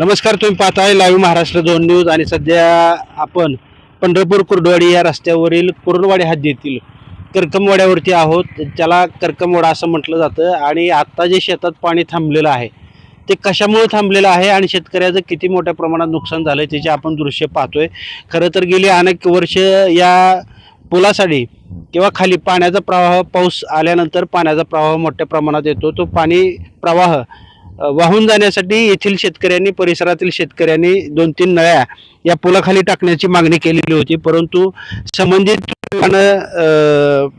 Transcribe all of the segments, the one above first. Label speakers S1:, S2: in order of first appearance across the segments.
S1: नमस्कार तुम्ही पाहताय लाईव्ह महाराष्ट्र दोन न्यूज आणि सध्या आपण पंढरपूर कुर्डवाडी या रस्त्यावरील कुर्डवाडी हद्दीतील करकमवाड्यावरती आहोत. त्याला करकमवाडा असं म्हटलं जातं आणि आत्ता जे शेतात पाणी थांबलेलं आहे ते कशामुळे थांबलेलं आहे आणि शेतकऱ्याचं किती मोठ्या प्रमाणात नुकसान झालं आहे त्याचे आपण दृश्य पाहतोय. खरं तर गेली अनेक वर्ष या पुलासाठी किंवा खाली पाण्याचा प्रवाह पाऊस आल्यानंतर पाण्याचा प्रवाह मोठ्या प्रमाणात येतो. तो पाणी प्रवाह वाहून जाण्यासाठी येथील शेतकऱ्यांनी परिसरातील शेतकऱ्यांनी दोन तीन नळ्या या पुलाखाली टाकण्याची मागणी केलेली होती. परंतु संबंधित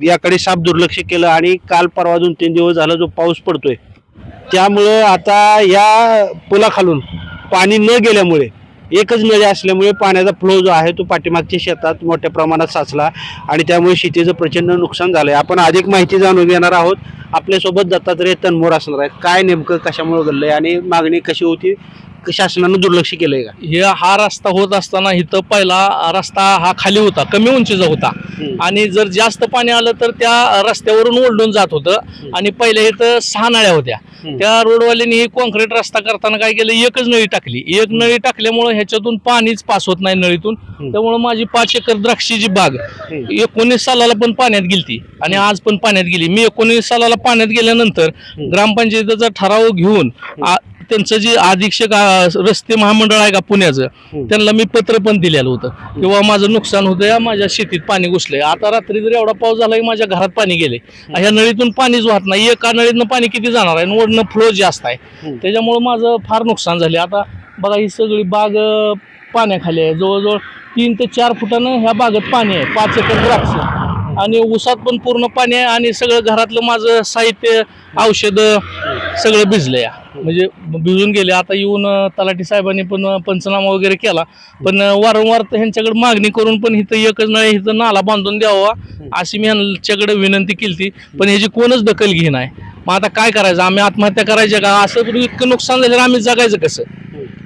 S1: याकडे साफ दुर्लक्ष केलं आणि काल परवा दोन तीन दिवस झाला जो पाऊस पडतोय. त्यामुळं आता या पुलाखालून पाणी न गेल्यामुळे एकच नळी असल्यामुळे पाण्याचा फ्लो जो आहे तो पाठीमागच्या शेतात मोठ्या प्रमाणात साचला आणि त्यामुळे शेतीचं प्रचंड नुकसान झालंय. आपण अधिक माहिती जाणून घेणार आहोत. आपल्यासोबत दत्तात्रय तनमोर असणार आहेत. काय नेमकं कशामुळे घडलंय आणि मागणी कशी होती? शासनानं दुर्लक्ष केलंय का?
S2: हे हा रस्ता होत असताना इथं पहिला रस्ता हा खाली होता कमी उंचीचा होता. आणि जर जास्त पाणी आलं तर त्या रस्त्यावरून ओढून जात होतं आणि पहिले इथं सहा नळ्या होत्या. त्या रोडवाल्यांनी ही कॉन्क्रीट रस्ता करताना काय केलं? एकच नळी टाकली. एक नळी टाकल्यामुळे ह्याच्यातून पाणीच पास होत नाही नळीतून. त्यामुळे माझी पाच एकर द्राक्षीची बाग एकोणीस सालाला पण पाण्यात गेलती आणि आज पण पाण्यात गेली. मी एकोणीस सालाला पाण्यात गेल्यानंतर ग्रामपंचायतीचा ठराव घेऊन त्यांचं जे अधीक्षक रस्ते महामंडळ आहे का पुण्याचं त्यांना मी पत्र पण दिलेलं होतं. किंवा माझं नुकसान होतं या माझ्या शेतीत पाणी घुसलंय. आता रात्री जर एवढा पाऊस झाला की माझ्या घरात पाणी गेले. ह्या नळीतून पाणीच वाहत नाही. एका नळीतनं पाणी किती जाणार आहे? वडणं फ्लो जास्त आहे. त्याच्यामुळं माझं फार नुकसान झाले आता बघा ही सगळी बाग अं, पाण्याखाली आहे. जवळजवळ तीन ते चार फुटानं ह्या बागेत पाणी आहे. पाच एकर द्राक्ष. आणि ऊसात पण पूर्ण पाणी आहे आणि सगळं घरातलं माझं साहित्य औषधं सगळं भिजलं या म्हणजे भिजून गेले. आता येऊन तलाठी साहेबांनी पण पंचनामा वगैरे केला. पण वारंवार तर ह्यांच्याकडे मागणी करून पण इथं एकच नाही इथं नाला बांधून द्यावा अशी मी ह्यांच्याकडे विनंती केली पण ह्याची कोणच दखल घेईन आहे मग आता काय करायचं? आम्ही आत्महत्या करायच्या का? असं इतकं नुकसान झाल्यावर आम्ही जगायचं कसं?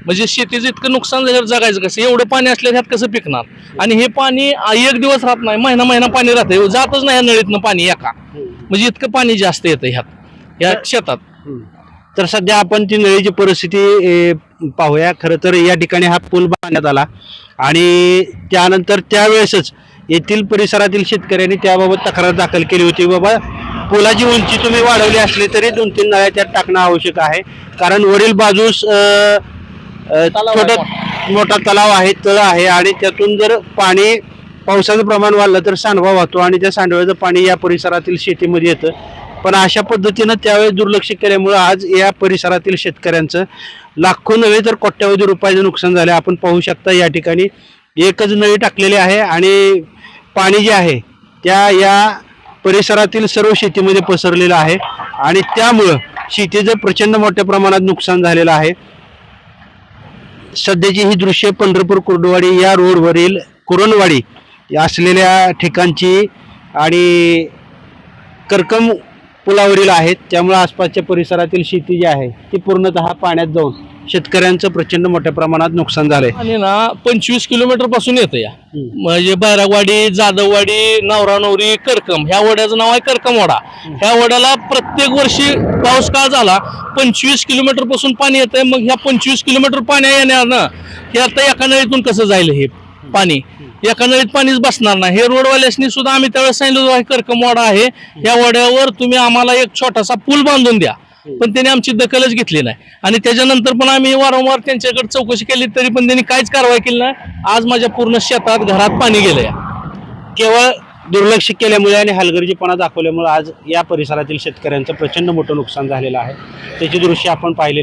S2: म्हणजे शेतीचं इतकं नुकसान झाल्यावर जगायचं कसं? एवढं पाणी असल्यावर ह्यात कसं पिकणार? आणि हे पाणी एक दिवस राहत नाही महिना महिना पाणी राहतं. जातच नाही ह्या नळीतनं पाणी एका. म्हणजे इतकं पाणी जास्त येतं ह्यात या शेतात.
S1: तर सध्या आपण ती नळीची परिस्थिती पाहूया. खरं तर या ठिकाणी हा पूल बांधण्यात आला. आणि त्यानंतर त्यावेळेसच येथील परिसरातील शेतकऱ्यांनी त्याबाबत तक्रार दाखल केली होती. बाबा पुलाची उंची तुम्ही वाढवली असली तरी दोन तीन नळ्या त्यात टाकणं आवश्यक आहे. कारण वरील बाजूस छोटा मोठा तलाव आहे तळ आहे. आणि त्यातून जर पाणी पावसाचं प्रमाण वाढलं तर सांडवा वाहतो. आणि त्या सांडव्याचं पाणी या परिसरातील शेतीमध्ये येतं. पण अशा पद्धतीनं त्यावेळेस दुर्लक्ष केल्यामुळं आज या परिसरातील शेतकऱ्यांचं लाखो नव्हे तर कोट्यावधी रुपयाचं नुकसान झालं. आपण पाहू शकता या ठिकाणी एकच नळी टाकलेली आहे आणि पाणी जे आहे त्या या परिसरातील सर्व शेतीमध्ये पसरलेलं आहे. आणि त्यामुळं शेतीचं प्रचंड मोठ्या प्रमाणात नुकसान झालेलं आहे सध्याची ही दृश्य पंढरपूर कुर्डवाडी या रोडवरील कुरणवाडी असलेल्या ठिकाणची आणि करकम पुलावरील आहेत. त्यामुळे आसपासच्या परिसरातील शेती जी आहे ती पूर्णतः पाण्यात जाऊन शेतकऱ्यांचं प्रचंड मोठ्या प्रमाणात नुकसान झालंय.
S2: आणि ना पंचवीस किलोमीटरपासून येतं या म्हणजे बैरागवाडी जाधववाडी नवरा नवरी करकम ह्या वड्याचं नाव आहे करकमवाडा. ह्या वड्याला प्रत्येक वर्षी पाऊस काळ झाला पंचवीस किलोमीटरपासून पाणी येतंय. मग ह्या पंचवीस किलोमीटर पाणी येणार ना हे आता एका नळीतून कसं जाईल हे पाणी? एका नळीत पाणीच बसणार नाही. हे रोडवाल्यासनी सुद्धा आम्ही त्यावेळेस सांगितलं होतं, हा आहे. या वड्यावर तुम्ही आम्हाला एक छोटासा पूल बांधून द्या. पण त्यांनी आमची दखलच घेतली नाही. आणि त्याच्यानंतर पण आम्ही वारंवार त्यांच्याकडे चौकशी केली तरी पण त्यांनी काहीच कारवाई केली नाही. आज माझ्या पूर्ण शेतात घरात पाणी गेलंय
S1: केवळ दुर्लक्ष केल्यामुळे आणि हलगर्जीपणा दाखवल्यामुळे आज या परिसरातील शेतकऱ्यांचं प्रचंड मोठं नुकसान झालेलं आहे. त्याची दृश्य आपण पाहिले